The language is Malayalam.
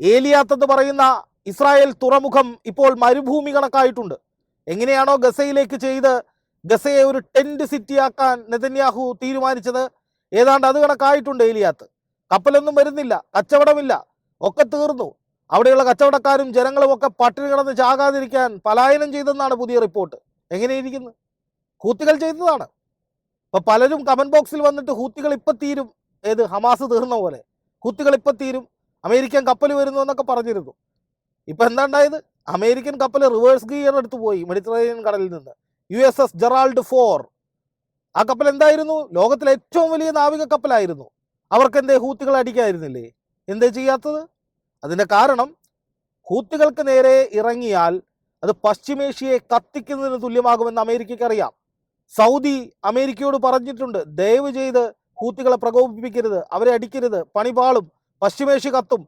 ഏലിയാത്ത് എന്ന് പറയുന്ന ഇസ്രായേൽ തുറമുഖം ഇപ്പോൾ മരുഭൂമി കണക്കായിട്ടുണ്ട്. എങ്ങനെയാണോ ഗസയിലേക്ക് ചെയ്ത് ഗസയെ ഒരു ടെന്റ് സിറ്റിയാക്കാൻ നെതന്യാഹു തീരുമാനിച്ചത്? ഏതാണ്ട് അത് കണക്കായിട്ടുണ്ട് ഏലിയാത്ത്. കപ്പലൊന്നും വരുന്നില്ല കച്ചവടമില്ല ഒക്കെ തീർന്നു. അവിടെയുള്ള കച്ചവടക്കാരും ജനങ്ങളും ഒക്കെ പട്ടിണി കിടന്ന് ചാകാതിരിക്കാൻ പലായനം ചെയ്തെന്നാണ് പുതിയ റിപ്പോർട്ട്. എങ്ങനെയിരിക്കുന്നു? ഹൂത്തികൾ ചെയ്തതാണ്. ഇപ്പൊ പലരും കമന്റ് ബോക്സിൽ വന്നിട്ട് ഹൂത്തികൾ ഇപ്പൊ തീരും. ഏത്? ഹമാസ് തീർന്ന പോലെ. ഹൂത്തികൾ ഇപ്പൊ തീരും. അമേരിക്കൻ കപ്പൽ വരുന്നു എന്നൊക്കെ പറഞ്ഞിരുന്നു. ഇപ്പം എന്താ ഉണ്ടായത് അമേരിക്കൻ കപ്പൽ റിവേഴ്സ് ഗിയർ എടുത്തു പോയി മെഡിറ്ററേനിയൻ കടലിൽ നിന്ന്. U S S Gerald Ford ആ കപ്പൽ എന്തായിരുന്നു? ലോകത്തിലെ ഏറ്റവും വലിയ നാവിക കപ്പലായിരുന്നു. അവർക്ക് എന്തേ ഹൂത്തികൾ അടിക്കായിരുന്നില്ലേ എന്തേ ചെയ്യാത്തത്? അതിന്റെ കാരണം ഹൂത്തികൾക്ക് നേരെ ഇറങ്ങിയാൽ അത് പശ്ചിമേഷ്യയെ കത്തിക്കുന്നതിന് തുല്യമാകുമെന്ന് അമേരിക്കയ്ക്ക് അറിയാം സൗദി അമേരിക്കയോട് പറഞ്ഞിട്ടുണ്ട് ദയവ് ചെയ്ത് ഹൂത്തികളെ പ്രകോപിപ്പിക്കരുത് അവരെ അടിക്കരുത് പണിപാളും पश्चिमेशी का तुम